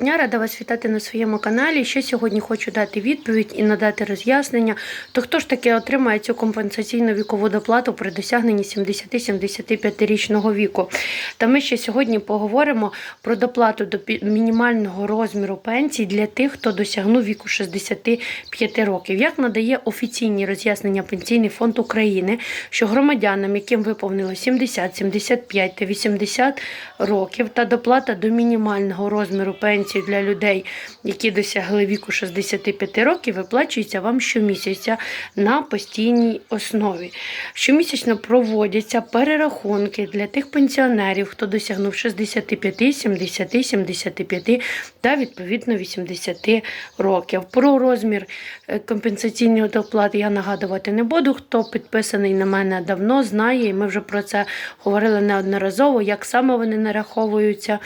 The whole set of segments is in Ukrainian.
Дня рада вас вітати на своєму каналі. Ще сьогодні хочу дати відповідь і надати роз'яснення. То хто ж таки отримає цю компенсаційну вікову доплату при досягненні 70-75-річного віку? Та ми ще сьогодні поговоримо про доплату до мінімального розміру пенсій для тих, хто досягнув віку 65 років. Як надає офіційні роз'яснення Пенсійний фонд України, що громадянам, яким виповнило 70, 75 та 80 років, та доплата до мінімального розміру пенсії для людей, які досягли віку 65 років, виплачується вам щомісяця на постійній основі. Щомісячно проводяться перерахунки для тих пенсіонерів, хто досягнув 65, 70, 75 та відповідно 80 років. Про розмір е, компенсаційної доплати я нагадувати не буду. Хто підписаний на мене давно, знає, і ми вже про це говорили неодноразово, як саме вони нараховуються.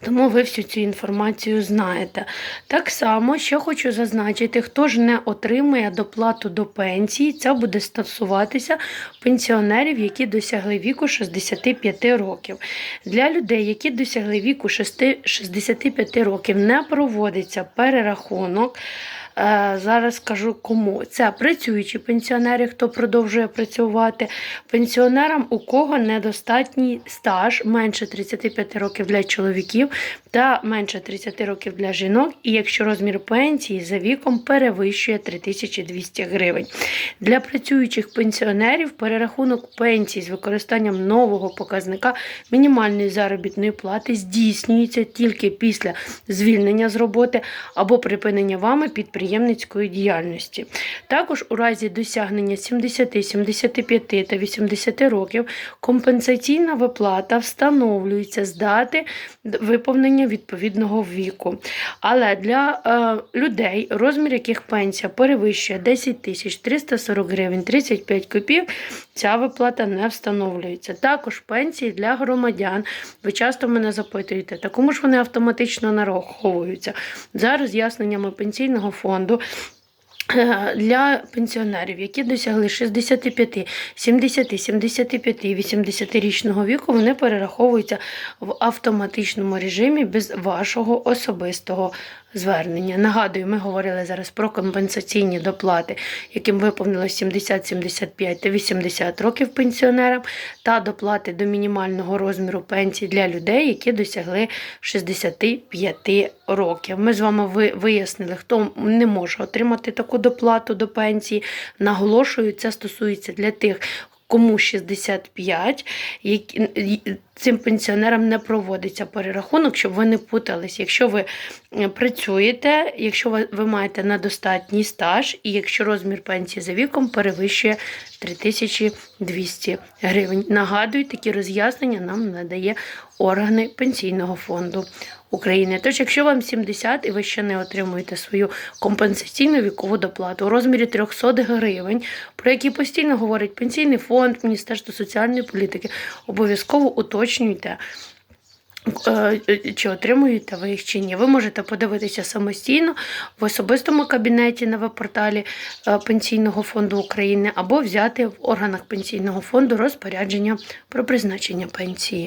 Тому ви всю цю інформацію знаєте. Так само, ще хочу зазначити, хто ж не отримує доплату до пенсії, це буде стосуватися пенсіонерів, які досягли віку 65 років. Для людей, які досягли віку 65 років, не проводиться перерахунок. Е, Зараз скажу кому. Це працюючі пенсіонери, хто продовжує працювати, пенсіонерам, у кого недостатній стаж менше 35 років для чоловіків та менше 30 років для жінок, і якщо розмір пенсії за віком перевищує 3200 гривень. Для працюючих пенсіонерів перерахунок пенсій з використанням нового показника мінімальної заробітної плати здійснюється тільки після звільнення з роботи або припинення вами підприємницької діяльності. Також у разі досягнення 70, 75 та 80 років компенсаційна виплата встановлюється з дати виповнення відповідного віку. Але для е, людей, розмір яких пенсія перевищує 10 тисяч 340 гривень 35 копійок, ця виплата не встановлюється. Також пенсії для громадян. Ви часто мене запитуєте, та кому ж вони автоматично нараховуються? За роз'ясненнями пенсійного фонду. Е, Для пенсіонерів, які досягли 65, 70, 75 і 80-річного віку, вони перераховуються в автоматичному режимі без вашого особистого звернення. Нагадую, ми говорили зараз про компенсаційні доплати, яким виповнилось 70, 75 та 80 років пенсіонерам, та доплати до мінімального розміру пенсії для людей, які досягли 65 років. Ми з вами вияснили, хто не може отримати таку доплату до пенсії. Наголошую, це стосується для тих. Кому 65, які, цим пенсіонерам не проводиться перерахунок, щоб ви не путались. Якщо ви е, працюєте, якщо ви маєте недостатній стаж, і якщо розмір пенсії за віком перевищує 3200 гривень. Нагадую, такі роз'яснення нам надає органи пенсійного фонду. України. Тож, якщо вам 70 і ви ще не отримуєте свою компенсаційну вікову доплату у розмірі 300 гривень, про які постійно говорить Пенсійний фонд, Міністерство соціальної політики, обов'язково уточнюйте. Е, Чи отримуєте ви їх чи ні? Ви можете подивитися самостійно в особистому кабінеті на веб-порталі е, Пенсійного фонду України або взяти в органах пенсійного фонду розпорядження про призначення пенсії.